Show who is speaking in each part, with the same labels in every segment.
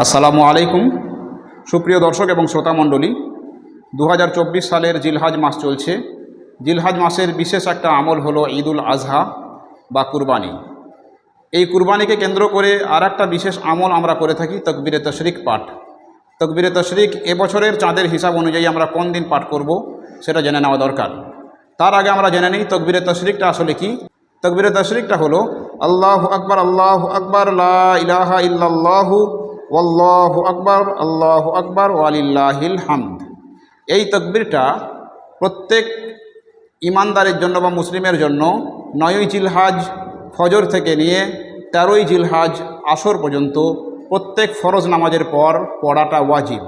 Speaker 1: আসসালামু আলাইকুম। সুপ্রিয় দর্শক এবং শ্রোতা মণ্ডলী দু সালের জিলহাজ মাস চলছে। জিলহাজ মাসের বিশেষ একটা আমল হলো ঈদুল আজহা বা কুরবানি। এই কুরবানিকে কেন্দ্র করে আর একটা বিশেষ আমল আমরা করে থাকি, তকবিরে তশরিক পাঠ। তকবিরে তশরিক এবছরের চাঁদের হিসাব অনুযায়ী আমরা কোন দিন পাঠ করব সেটা জেনে নেওয়া দরকার। তার আগে আমরা জেনে নিই তকবিরে তশরিকটা আসলে কি। তকবিরে তশরিকটা হলো, আল্লাহ আকবর আল্লাহ আকবর ইলাহা ইল্লাল্লাহু ওয়াল্লাহু আকবর, আল্লাহু আকবর, ওয়ালিল্লাহিল হামদ। এই তকবিরটা প্রত্যেক ইমানদারের জন্য বা মুসলিমের জন্য নয়ই জিলহাজ ফজর থেকে নিয়ে তেরোই জিলহাজ আসর পর্যন্ত প্রত্যেক ফরজ নামাজের পর পড়াটা ওয়াজিব।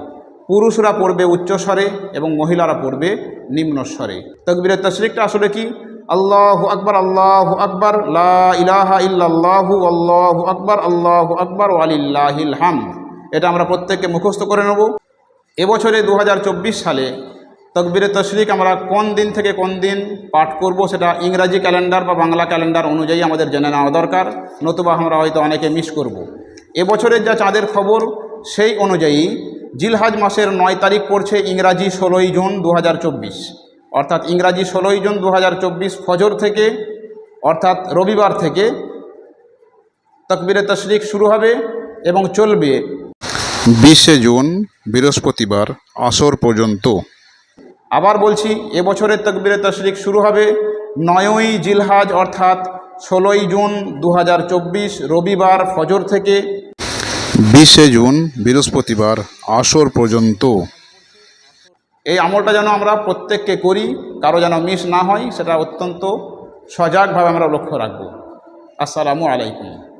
Speaker 1: পুরুষরা পড়বে উচ্চস্বরে এবং মহিলারা পড়বে নিম্নস্বরে। তকবিরের তশরিকটা আসলে কি? আল্লাহ আকবর আল্লাহ আকবর ইলাহা ইল্লাল্লাহু, আল্লাহু আকবর আল্লাহু আকবর, ওয়ালিল্লাহিল হামদ। এটা আমরা প্রত্যেককে মুখস্থ করে নেব। এবছরে দু হাজার চব্বিশ সালে তকবিরে তশরিক আমরা কোন দিন থেকে কোন দিন পাঠ করব সেটা ইংরাজি ক্যালেন্ডার বা বাংলা ক্যালেন্ডার অনুযায়ী আমাদের জেনে নেওয়া দরকার, নতুবা আমরা হয়তো অনেকে মিস করব। এবছরের যা চাঁদের খবর, সেই অনুযায়ী জিলহাজ মাসের নয় তারিখ পড়ছে ইংরাজি ষোলোই জুন দু হাজার চব্বিশ। অর্থাৎ ইংরাজি ষোলোই জুন দু হাজার চব্বিশ ফজর থেকে অর্থাৎ রবিবার থেকে তকবিরে তশরিক শুরু হবে এবং চলবে।
Speaker 2: বিশে জুন বৃহস্পতিবার আসর পর্যন্ত।
Speaker 1: আবার বলছি এবছরের তকবিরে তশরিক শুরু হবে নয়ই জিলহাজ অর্থাৎ ষোলোই জুন দু হাজার চব্বিশ রবিবার ফজর থেকে।
Speaker 2: বিশে জুন বৃহস্পতিবার আসর পর্যন্ত।
Speaker 1: এই আমলটা যেন আমরা প্রত্যেককে করি, কারও যেন মিস না হয়, সেটা অত্যন্ত সজাগভাবে আমরা লক্ষ্য রাখব। আসসালামু আলাইকুম।